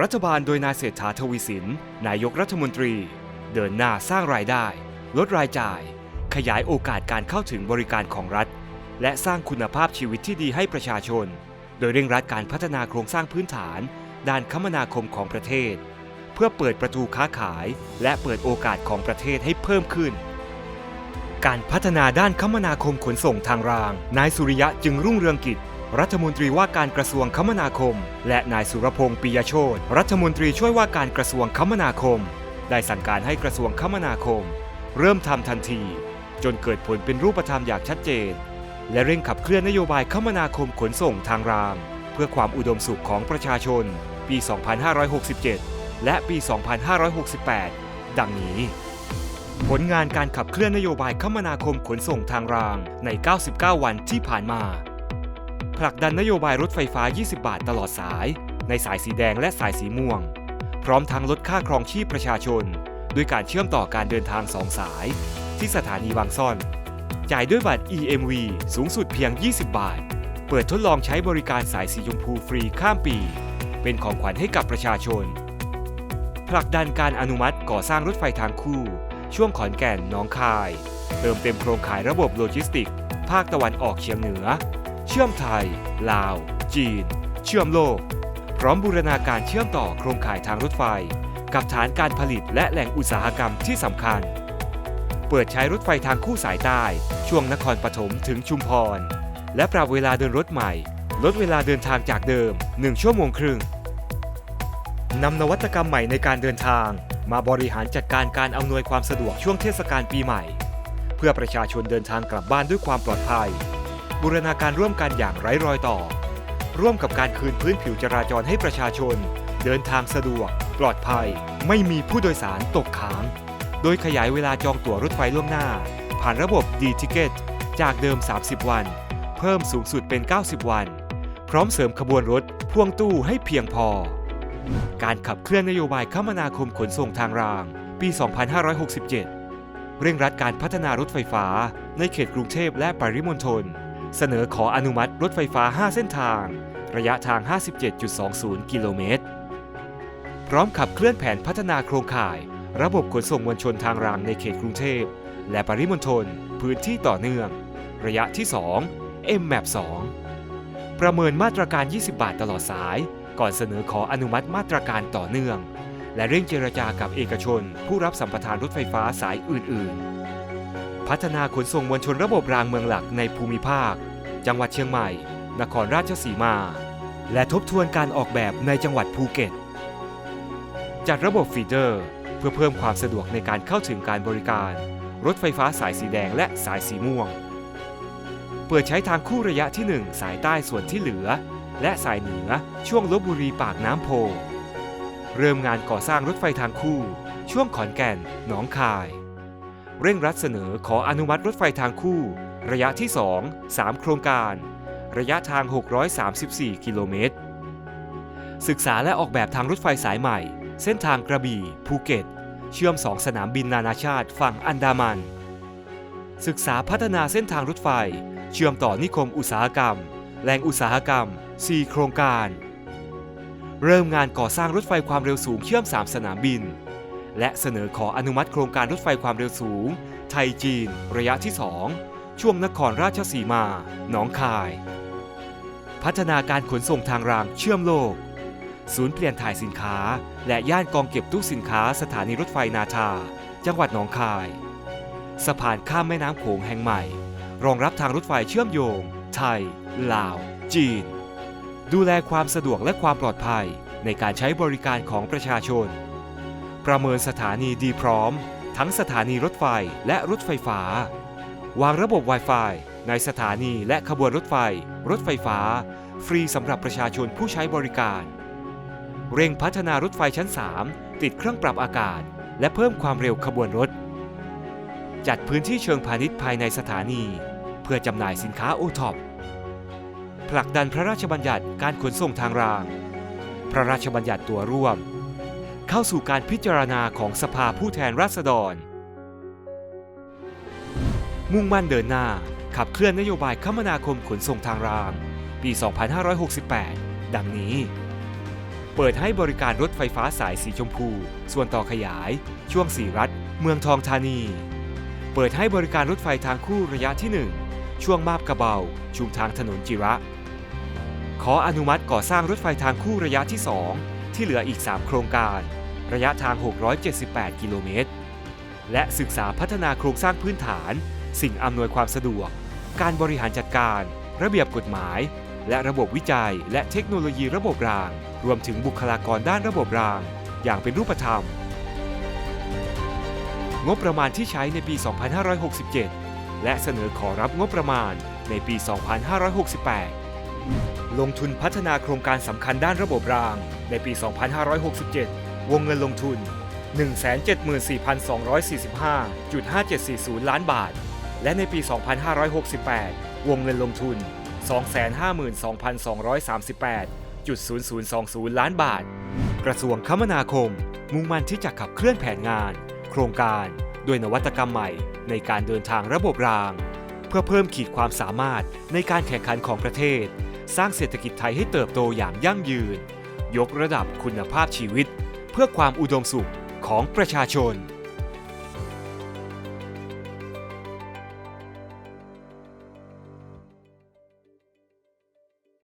รัฐบาลโดยนายเศรษฐาทวีสิน นายกรัฐมนตรี เดินหน้าสร้างรายได้ ลดรายจ่าย ขยายโอกาสการเข้าถึงบริการของรัฐ และสร้างคุณภาพชีวิตที่ดีให้ประชาชน โดยเร่งรัดการพัฒนาโครงสร้างพื้นฐาน ด้านคมนาคมของประเทศ เพื่อเปิดประตูค้าขาย และเปิดโอกาสของประเทศให้เพิ่มขึ้น การพัฒนาด้านคมนาคมขนส่งทางราง นายสุริยะจึงรุ่งเรืองกิจ รัฐมนตรีว่าการกระทรวงคมนาคม และนายสุรพงษ์ปิยโชตรัฐมนตรีช่วยว่าการกระทรวงคมนาคม ได้สั่งการให้กระทรวงคมนาคม เริ่มทำทันที จนเกิดผลเป็นรูปธรรมอย่างชัดเจน และเร่งขับเคลื่อนนโยบายคมนาคมขนส่งทางราง เพื่อความอุดมสุขของประชาชน ปี 2567 และปี 2568 ดังนี้ผลงานการขับเคลื่อนนโยบายคมนาคมขนส่งทางรางใน 99 วันที่ผ่านมา ผลักดันนโยบายรถไฟฟ้า 20 บาทตลอดสาย ในสายสีแดงและสายสีม่วง พร้อมทั้งลดค่าครองชีพประชาชน ด้วยการเชื่อมต่อการเดินทางสองสาย ที่สถานีบางซ่อน จ่ายด้วยบัตร EMV สูงสุดเพียง 20 บาท เปิดทดลองใช้บริการสายสีชมพูฟรีข้ามปี เป็นของขวัญให้กับประชาชน ผลักดันการอนุมัติก่อสร้างรถไฟทางคู่ ช่วงขอนแก่นหน้องคาย เติมเต็มโครงข่ายระบบโลจิสติก ภาคตะวันออกเฉียงเหนือ ชื่อมไทย ลาว จีน เชื่อมโลก พร้อมบูรณาการเชื่อมต่อโครงข่ายทางรถไฟ กับฐานการผลิตและแหล่งอุตสาหกรรมที่สำคัญ เปิดใช้รถไฟทางคู่สายใต้ ช่วงนครปฐมถึงชุมพร และปรับเวลาเดินรถใหม่ ลดเวลาเดินทางจากเดิม 1 ชั่วโมงครึ่งนำนวัตกรรมใหม่ในการเดินทาง มาบริหารจัดการการอำนวยความสะดวกช่วงเทศกาลปีใหม่ เพื่อประชาชนเดินทางกลับบ้านด้วยความปลอดภัย บูรณาการร่วมกันอย่างไร้รอยต่อ ร่วมกับการคืนพื้นผิวจราจรให้ประชาชน เดินทางสะดวก ปลอดภัย ไม่มีผู้โดยสารตกค้าง โดยขยายเวลาจองตั๋วรถไฟล่วงหน้า ผ่านระบบ D-Ticket จากเดิม 30 วัน เพิ่มสูงสุดเป็นเ90 วัน พร้อมเสริมขบวนรถพ่วงตู้ให้เพียงพอ การขับเคลื่อนนโยบายคมนาคมขนส่งทางราง ปี 2567 เร่งรัดการพัฒนารถไฟฟ้าในเขตกรุงเทพและปริมณฑล เสนอขออนุมัติรถไฟฟ้า 5 เส้นทาง ระยะทาง 57.20 กิโลเมตร พร้อมขับเคลื่อนแผนพัฒนาโครงข่าย ระบบขนส่งมวลชนทางรางในเขตกรุงเทพ และปริมณฑลพื้นที่ต่อเนื่อง ระยะที่ 2 MMAP 2 ประเมินมาตรการ 20 บาทตลอดสาย ก่อนเสนอขออนุมัติมาตรการต่อเนื่อง และเร่งเจรจากับเอกชน ผู้รับสัมปทานรถไฟฟ้าสายอื่น ๆ พัฒนาขนส่งมวลชนระบบรางเมืองหลักในภูมิภาค จังหวัดเชียงใหม่ นครราชสีมา และทบทวนการออกแบบในจังหวัดภูเก็ต จัดระบบฟีเดอร์ เพื่อเพิ่มความสะดวกในการเข้าถึงการบริการ รถไฟฟ้าสายสีแดงและสายสีม่วง เปิดใช้ทางคู่ระยะที่ 1 สายใต้ส่วนที่เหลือ และสายเหนือช่วงลบบุรีปากน้ำโพ เริ่มงานก่อสร้างรถไฟทางคู่ ช่วงขอนแก่น หนองคาย เร่งรัดเสนอขออนุมัติรถไฟทางคู่ ระยะที่ 2 3 โครงการ ระยะทาง 634 กิโลเมตร ศึกษาและออกแบบทางรถไฟสายใหม่ เส้นทางกระบี่ ภูเก็ต เชื่อม 2 สนามบินนานาชาติฝั่งอันดามัน ศึกษาพัฒนาเส้นทางรถไฟ เชื่อมต่อนิคมอุตสาหกรรม แหล่งอุตสาหกรรม 4 โครงการ เริ่มงานก่อสร้างรถไฟความเร็วสูงเชื่อม 3 สนามบิน และเสนอขออนุมัติโครงการรถไฟความเร็วสูง ไทยจีน ระยะที่ 2 ช่วงนครราชสีมา หนองคาย พัฒนาการขนส่งทางรางเชื่อมโลก ศูนย์เปลี่ยนถ่ายสินค้า และย่านกองเก็บตู้สินค้าสถานีรถไฟนาทาจังหวัดหนองคาย สะพานข้ามแม่น้ำโขงแห่งใหม่ รองรับทางรถไฟเชื่อมโยง ไทย ลาว จีน ดูแลความสะดวกและความปลอดภัยในการใช้บริการของประชาชน ประเมินสถานีดีพร้อม ทั้งสถานีรถไฟและรถไฟฟ้า วางระบบ Wi-Fi ในสถานีและขบวนรถไฟ รถไฟฟ้า ฟรีสำหรับประชาชนผู้ใช้บริการ เร่งพัฒนารถไฟชั้น 3 ติดเครื่องปรับอากาศ และเพิ่มความเร็วขบวนรถ จัดพื้นที่เชิงพาณิชย์ภายในสถานี เพื่อจำหน่ายสินค้าโอท็อปผลักดันพระราชบัญญัติการขนส่งทางราง พระราชบัญญัติตัวร่วม เข้าสู่การพิจารณาของสภาผู้แทนราษฎร มุ่งมั่นเดินหน้า ขับเคลื่อนนโยบายคมนาคมขนส่งทางราง ปี 2568 ดังนี้ เปิดให้บริการรถไฟฟ้าสายสีชมพู ส่วนต่อขยาย ช่วงสีรัฐ เมืองทองธานี เปิดให้บริการรถไฟทางคู่ระยะที่ 1 ช่วงมาบกระเบา ชุมทางถนนจิระ ขออนุมัติก่อสร้างรถไฟทางคู่ระยะที่ 2 ที่เหลืออีก 3 โครงการ ระยะทาง 678 กิโลเมตร และศึกษาพัฒนาโครงสร้างพื้นฐาน สิ่งอำนวยความสะดวก การบริหารจัดการ ระเบียบกฎหมาย และระบบวิจัย และเทคโนโลยีระบบราง รวมถึงบุคลากรด้านระบบราง อย่างเป็นรูปธรรม งบประมาณที่ใช้ในปี 2567 และเสนอขอรับงบประมาณในปี 2568 ลงทุนพัฒนาโครงการสำคัญด้านระบบรางในปี 2567 วงเงินลงทุน 174,245.5740 ล้านบาท และในปี 2568 วงเงินลงทุน 252,238.0020 ล้านบาท กระทรวงคมนาคม มุ่งมั่นที่จะขับเคลื่อนแผนงาน โครงการด้วยนวัตกรรมใหม่ในการเดินทางระบบราง เพื่อเพิ่มขีดความสามารถในการแข่งขันของประเทศ สร้างเศรษฐกิจไทยให้เติบโตอย่างยั่งยืน ยกระดับคุณภาพชีวิต เพื่อความอุดมสุขของประชาชน